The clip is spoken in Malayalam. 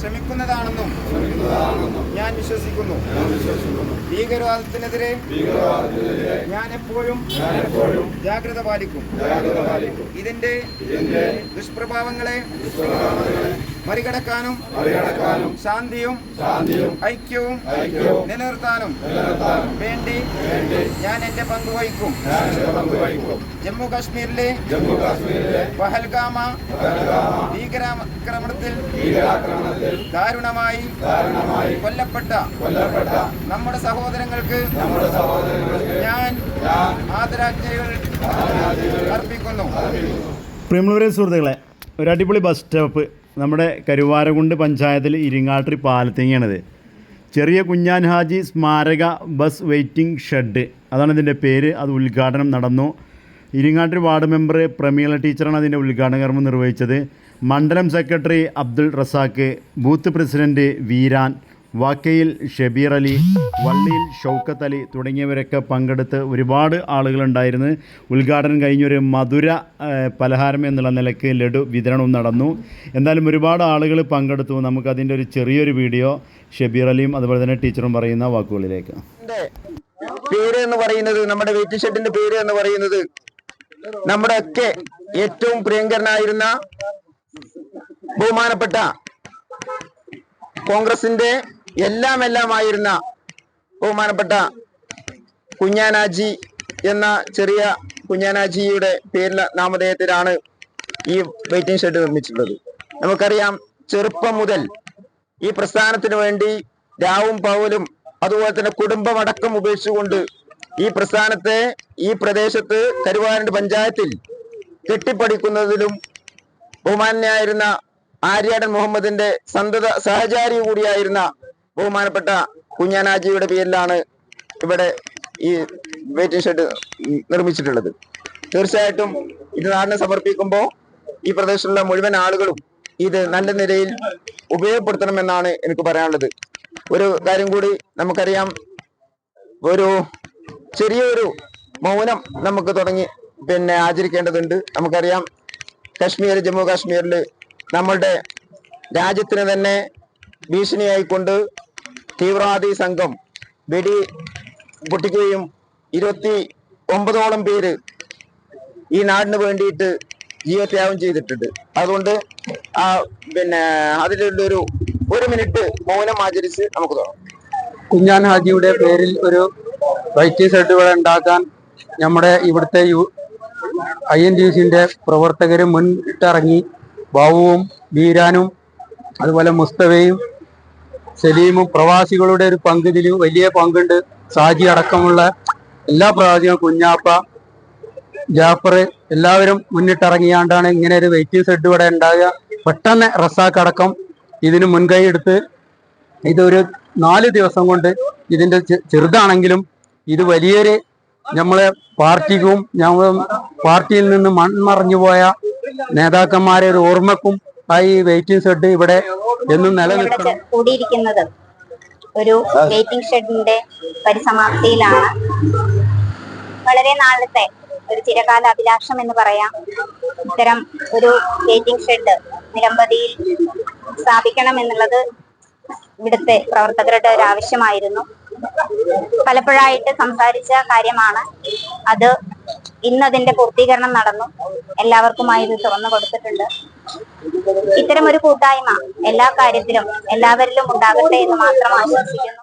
ശ്രമിക്കുന്നതാണെന്നും ഞാൻ വിശ്വസിക്കുന്നു. ഭീകരവാദത്തിനെതിരെ ഞാൻ എപ്പോഴും ജാഗ്രത പാലിക്കും. ഇതിന്റെ ദുഷ്പ്രഭാവങ്ങളെ മറികടക്കാനും ശാന്തിയും ഐക്യവും നിലനിർത്താനും വേണ്ടി ഞാൻ എന്റെ പങ്ക് വഹിക്കും. ജമ്മു കാശ്മീരിലെ പഹൽഗാമ ഭീകരാക്രമണത്തിൽ ദാരുണമായി കൊല്ലപ്പെട്ട കൊല്ലപ്പെട്ട നമ്മുടെ സഹോദരങ്ങൾക്ക് ഞാൻ ആദരാജ്ഞകൾ അർപ്പിക്കുന്നു. പ്രിയമുള്ളവരെ സുഹൃത്തുക്കളെ ഒരു അടിപൊളി ബസ് സ്റ്റോപ്പ് നമ്മുടെ കരുവാരകുണ്ട് പഞ്ചായത്തിൽ ഇരിങ്ങാട്ടിരി പാലത്തേങ്ങയാണിത് ചെറിയ കുഞ്ഞാൻ ഹാജി സ്മാരക ബസ് വെയിറ്റിംഗ് ഷെഡ് അതാണ് ഇതിന്റെ പേര്. അത് ഉദ്ഘാടനം നടന്നു. ഇരിങ്ങാട്ടിരി വാർഡ് മെമ്പർ പ്രമീള ടീച്ചറാണ് അതിന്റെ ഉദ്ഘാടന കർമ്മം നിർവഹിച്ചത്. മണ്ഡലം secretary Abdul Razak booth president Veeran Vakkayil Shabeer Ali Valliyil Shoukath Ali തുടങ്ങിയവരൊക്കെ പങ്കെടുത്ത് ഒരുപാട് ആളുകളുണ്ടായിരുന്നു. ഉദ്ഘാടനം കഴിഞ്ഞൊരു മധുര പലഹാരം എന്നുള്ള നിലയ്ക്ക് ലഡു വിതരണവും നടന്നു. എന്തായാലും ഒരുപാട് ആളുകൾ പങ്കെടുത്തു. നമുക്കതിന്റെ ഒരു ചെറിയൊരു വീഡിയോ ഷബീർ അലിയും അതുപോലെ തന്നെ ടീച്ചറും പറയുന്ന വാക്കുകളിലേക്ക്. പേര് എന്ന് പറയുന്നത് നമ്മുടെ വെയിറ്റ് ഷെഡിന്റെ പേര് എന്ന് പറയുന്നത് നമ്മുടെ ഒക്കെ ഏറ്റവും പ്രിയങ്കരനായിരുന്ന ബഹുമാനപ്പെട്ട കോൺഗ്രസിന്റെ എല്ലാം എല്ലാമായിരുന്ന ബഹുമാനപ്പെട്ട കുഞ്ഞാനാജി എന്ന ചെറിയ കുഞ്ഞാനാജിയുടെ പേരിൽ നാമധേയത്തിലാണ് ഈ വെയിറ്റിംഗ് ഷെഡ് നിർമ്മിച്ചിട്ടുള്ളത്. നമുക്കറിയാം ചെറുപ്പം മുതൽ ഈ പ്രസ്ഥാനത്തിന് വേണ്ടി രാവും പകലും അതുപോലെ തന്നെ കുടുംബമടക്കം ഉപേക്ഷിച്ചുകൊണ്ട് ഈ പ്രസ്ഥാനത്തെ ഈ പ്രദേശത്ത് കരുവാരണ്ട് പഞ്ചായത്തിൽ കെട്ടിപ്പടിക്കുന്നതിലും ബഹുമാന്യായിരുന്ന ആര്യാടൻ മുഹമ്മദിന്റെ സന്തത സഹചാരി കൂടിയായിരുന്ന ബഹുമാനപ്പെട്ട കുഞ്ഞാനാജിയുടെ പേരിലാണ് ഇവിടെ ഈ വെയിറ്റിംഗ് ഷെഡ് നിർമ്മിച്ചിട്ടുള്ളത്. തീർച്ചയായിട്ടും ഇത് നാടിനെ സമർപ്പിക്കുമ്പോൾ ഈ പ്രദേശത്തുള്ള മുഴുവൻ ആളുകളും ഇത് നല്ല നിലയിൽ ഉപയോഗപ്പെടുത്തണമെന്നാണ് എനിക്ക് പറയാനുള്ളത്. ഒരു കാര്യം കൂടി നമുക്കറിയാം. ഒരു ചെറിയൊരു മൗനം നമുക്ക് തുടങ്ങി പിന്നെ ആചരിക്കേണ്ടതുണ്ട്. നമുക്കറിയാം. കാശ്മീർ ജമ്മു കാശ്മീരിൽ നമ്മളുടെ രാജ്യത്തിന് തന്നെ ഭീഷണിയായിക്കൊണ്ട് തീവ്രവാദി സംഘം വെടി പൊട്ടിക്കുകയും ഇരുപത്തി ഒമ്പതോളം പേര് ഈ നാടിന് വേണ്ടിയിട്ട് ജീവത്യാഗം ചെയ്തിട്ടുണ്ട്. അതുകൊണ്ട് ആ പിന്നെ അതിലുള്ളൊരു ഒരു മിനിറ്റ് മൗനം ആചരിച്ച് നമുക്ക് തുടങ്ങാം. കുഞ്ഞാൻ ഹാജിയുടെ പേരിൽ ഒരു വൈറ്റ് ഷെഡ് ഇവിടെ ഉണ്ടാക്കാൻ നമ്മുടെ ഇവിടുത്തെ യു ഐ എൻ ഡി സിന്റെ പ്രവർത്തകർ മുന്നിട്ടിറങ്ങി. ബാബുവും ബീരാനും അതുപോലെ മുസ്തഫയും സലീമും പ്രവാസികളുടെ ഒരു പങ്ക് ഇതിൽ വലിയ പങ്കുണ്ട്. സാജി അടക്കമുള്ള എല്ലാ പ്രവാസികളും കുഞ്ഞാപ്പ ജാഫർ എല്ലാവരും മുന്നിട്ടിറങ്ങിയാണ്ടാണ് ഇങ്ങനെ ഒരു വെയിറ്റിംഗ് ഷെഡ് ഇവിടെ ഉണ്ടാകുക പെട്ടെന്ന് റസാഖ് അടക്കം ഇതിന് മുൻകൈ എടുത്ത് ഇതൊരു നാല് ദിവസം കൊണ്ട് ഇതിന്റെ ചെറുതാണെങ്കിലും ഇത് വലിയൊരു നമ്മളെ പാർട്ടിക്കും ഞങ്ങൾ പാർട്ടിയിൽ നിന്ന് മൺമറഞ്ഞു പോയ നേതാക്കന്മാരെ ഒരു ഓർമ്മക്കും ആയി വെയിറ്റിംഗ് ഷെഡ് ഇവിടെ എന്നും നിലനിൽക്കുന്നത് ഒരു വെയിറ്റിംഗ് ഷെഡിന്റെ പരിസമാപ്തിയിലാണ്. വളരെ നാളത്തെ ഒരു ചിരകാല അഭിലാഷം എന്ന് പറയാം. ഇത്തരം ഒരു വെയിറ്റിംഗ് ഷെഡ് നിരമ്പതിയിൽ സ്ഥാപിക്കണം എന്നുള്ളത് ഇവിടുത്തെ പ്രവർത്തകരുടെ ഒരു ആവശ്യമായിരുന്നു. പലപ്പോഴായിട്ട് സംസാരിച്ച കാര്യമാണ് അത് ഇന്ന് അതിന്റെ പൂർത്തീകരണം നടന്നു. എല്ലാവർക്കുമായി ഇത് തുറന്നു കൊടുത്തിട്ടുണ്ട്. ഇത്തരം ഒരു കൂട്ടായ്മ എല്ലാ കാര്യത്തിലും എല്ലാവരിലും ഉണ്ടാകട്ടെ എന്ന് മാത്രം ആശംസിക്കുന്നു.